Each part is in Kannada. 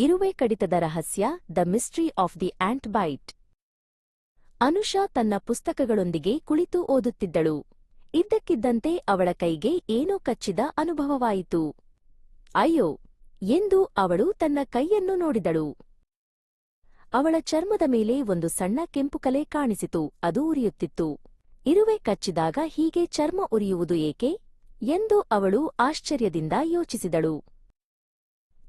ಇರುವೆ ಕಡಿತದ ರಹಸ್ಯ, the mystery of the ant bite. Anusha ತನ್ನ ಪುಸ್ತಕಗಳೊಂದಿಗೆ ಕುಳಿತು ಓದುತ್ತಿದ್ದಳು. ಇದ್ದಕ್ಕಿದ್ದಂತೆ ಅವಳ ಕೈಗೆ ಏನೋ ಕಚ್ಚಿದ ಅನುಭವವಾಯಿತು. ಅಯ್ಯೋ, ಎಂದು ಅವಳು ತನ್ನ ಕೈಯನ್ನು ನೋಡಿದಳು. ಅವಳ ಚರ್ಮದ ಮೇಲೆ ಒಂದು ಸಣ್ಣ ಕೆಂಪು ಕಲೆ ಕಾಣಿಸಿತು, ಅದು ಉರಿಯುತ್ತಿತ್ತು. ಇರುವೆ ಕಚ್ಚಿದಾಗ ಹೀಗೆ ಚರ್ಮ ಉರಿಯುವುದು ಏಕೆ? ಎಂದು ಅವಳು ಆಶ್ಚರ್ಯದಿಂದ ಯೋಚಿಸಿದಳು.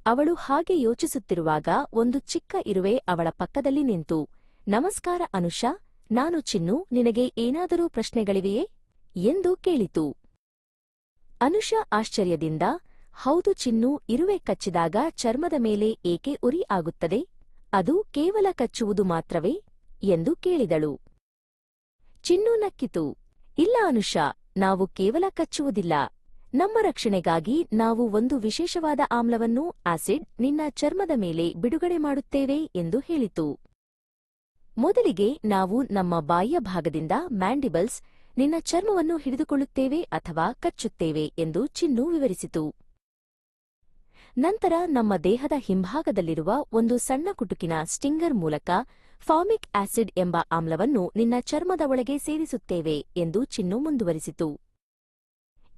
ಅವಳು ಹಾಗೆ ಯೋಚಿಸುತ್ತಿರುವಾಗ ಒಂದು ಚಿಕ್ಕ ಇರುವೆ ಅವಳ ಪಕ್ಕದಲ್ಲಿ ನಿಂತು, ನಮಸ್ಕಾರ ಅನುಷಾ, ನಾನು ಚಿನ್ನು, ನಿನಗೆ ಏನಾದರೂ ಪ್ರಶ್ನೆಗಳಿವೆಯೇ? ಎಂದು ಕೇಳಿತು. ಅನುಷಾ ಆಶ್ಚರ್ಯದಿಂದ, ಹೌದು ಚಿನ್ನು, ಇರುವೆ ಕಚ್ಚಿದಾಗ ಚರ್ಮದ ಮೇಲೆ ಏಕೆ ಉರಿ ಆಗುತ್ತದೆ? ಅದು ಕೇವಲ ಕಚ್ಚುವುದು ಮಾತ್ರವೇ? ಎಂದು ಕೇಳಿದಳು. ಚಿನ್ನು ನಕ್ಕಿತು, ಇಲ್ಲ ಅನುಷಾ, ನಾವು ಕೇವಲ ಕಚ್ಚುವುದಿಲ್ಲ. ನಮ್ಮ ರಕ್ಷಣೆಗಾಗಿ ನಾವು ಒಂದು ವಿಶೇಷವಾದ ಆಮ್ಲವನ್ನು, ಆಸಿಡ್, ನಿನ್ನ ಚರ್ಮದ ಮೇಲೆ ಬಿಡುಗಡೆ ಮಾಡುತ್ತೇವೆ ಎಂದು ಹೇಳಿತು. ಮೊದಲಿಗೆ ನಾವು ನಮ್ಮ ಬಾಯಿಯ ಭಾಗದಿಂದ ಮ್ಯಾಂಡಿಬಲ್ಸ್, ನಿನ್ನ ಚರ್ಮವನ್ನು ಹಿಡಿದುಕೊಳ್ಳುತ್ತೇವೆ ಅಥವಾ ಕಚ್ಚುತ್ತೇವೆ ಎಂದು ಚಿನ್ನು ವಿವರಿಸಿತು. ನಂತರ ನಮ್ಮ ದೇಹದ ಹಿಂಭಾಗದಲ್ಲಿರುವ ಒಂದು ಸಣ್ಣ ಕುಟುಕಿನ ಸ್ಟಿಂಗರ್ ಮೂಲಕ ಫಾಮಿಕ್ ಆಸಿಡ್ ಎಂಬ ಆಮ್ಲವನ್ನು ನಿನ್ನ ಚರ್ಮದ ಒಳಗೆ ಸೇರಿಸುತ್ತೇವೆ ಎಂದು ಚಿನ್ನು ಮುಂದುವರಿಸಿತು.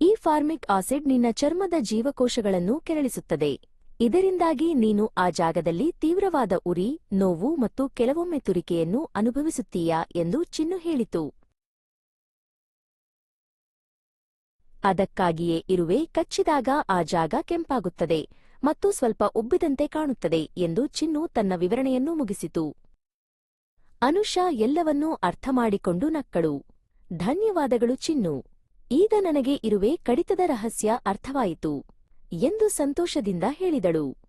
ಈ ಫಾರ್ಮಿಕ್ ಆಸಿಡ್ ನಿನ್ನ ಚರ್ಮದ ಜೀವಕೋಶಗಳನ್ನು ಕೆರಳಿಸುತ್ತದೆ. ಇದರಿಂದಾಗಿ ನೀನು ಆ ಜಾಗದಲ್ಲಿ ತೀವ್ರವಾದ ಉರಿ, ನೋವು ಮತ್ತು ಕೆಲವೊಮ್ಮೆ ತುರಿಕೆಯನ್ನು ಅನುಭವಿಸುತ್ತೀಯಾ ಎಂದು ಚಿನ್ನು ಹೇಳಿತು. ಅದಕ್ಕಾಗಿಯೇ ಇರುವೆ ಕಚ್ಚಿದಾಗ ಆ ಜಾಗ ಕೆಂಪಾಗುತ್ತದೆ ಮತ್ತು ಸ್ವಲ್ಪ ಉಬ್ಬಿದಂತೆ ಕಾಣುತ್ತದೆ ಎಂದು ಚಿನ್ನು ತನ್ನ ವಿವರಣೆಯನ್ನು ಮುಗಿಸಿತು. ಅನುಷಾ ಎಲ್ಲವನ್ನೂ ಅರ್ಥಮಾಡಿಕೊಂಡು ನಕ್ಕಳು. ಧನ್ಯವಾದಗಳು ಚಿನ್ನು. ಈಗ ನನಗೆ ಇರುವೆ ಕಡಿತದ ರಹಸ್ಯ ಅರ್ಥವಾಯಿತು ಎಂದು ಸಂತೋಷದಿಂದ ಹೇಳಿದಳು.